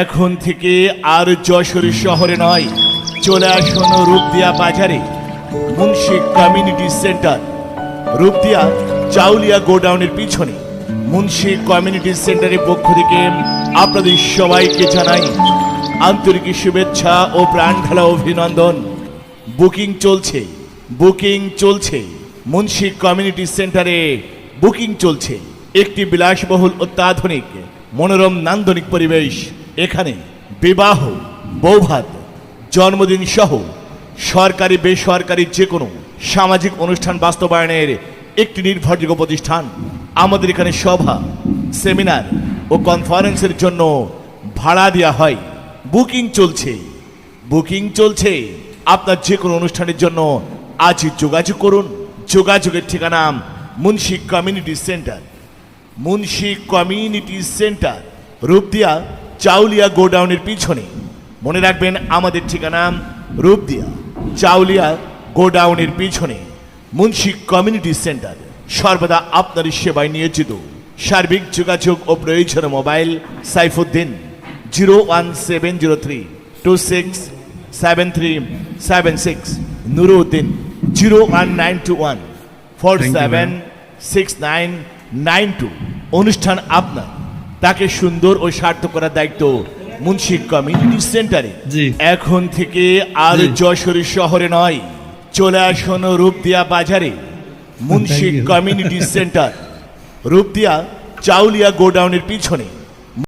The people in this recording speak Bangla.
এখন থেকে আর যশোর শহরে নয়। চলে আসুন রূপদিয়া বাজারে, মুন্সি কমিউনিটি সেন্টার। রূপদিয়া চাউলিয়া গোডাউনের পিছনে, মুন্সি কমিউনিটি সেন্টারের পক্ষ থেকে আপনাদের সবাইকে জানাই আন্তরিক শুভেচ্ছা ও প্রাণ ঢালা অভিনন্দন। বুকিং চলছে বুকিং চলছে। মুন্সি কমিউনিটি সেন্টারে বুকিং চলছে। একটি বিলাসবহুল অত্যাধুনিক, মনোরম, নান্দনিক পরিবেশ। এখানে বিবাহ, বৌভাত, জন্মদিন সহ সরকারি, বেসরকারি যে কোনো সামাজিক অনুষ্ঠান বাস্তবায়নের একটি নির্ভরযোগ্য প্রতিষ্ঠান আমাদের এখানে সভা, সেমিনার ও কনফারেন্সের জন্য ভাড়া দেওয়া হয়। বুকিং চলছে। বুকিং চলছে। আপনার যে কোনো অনুষ্ঠানের জন্য আজই যোগাযোগ করুন। যোগাযোগের ঠিকানা Munshi community centre. Munshi community centre, Rupdia Chauliya গোডাউনের পিছনে। মনে রাখবেন আমাদের ঠিকানা রূপদিয়া। চাউলিয়া গোডাউনের পিছনে মুন্সি কমিউনিটি সেন্টার। সর্বদা আপনার সেবায় নিয়োজিত। সার্বিক যোগাযোগ ও প্রয়োজন mobile Saifuddin zero one seven zero three two six seven three seven six Nuruddin zero one nine two one four seven six nine nine two. অনুষ্ঠান আপনার। তাকে সুন্দর ও সার্থক করার দায়িত্ব মুন্সি কমিউনিটি সেন্টারে এখন থেকে আর। যশোর শহরে নয় চলে আসুন রূপদিয়া বাজারে মুন্সি কমিউনিটি সেন্টার রূপদিয়া চাউলিয়া গোডাউনের পিছনে।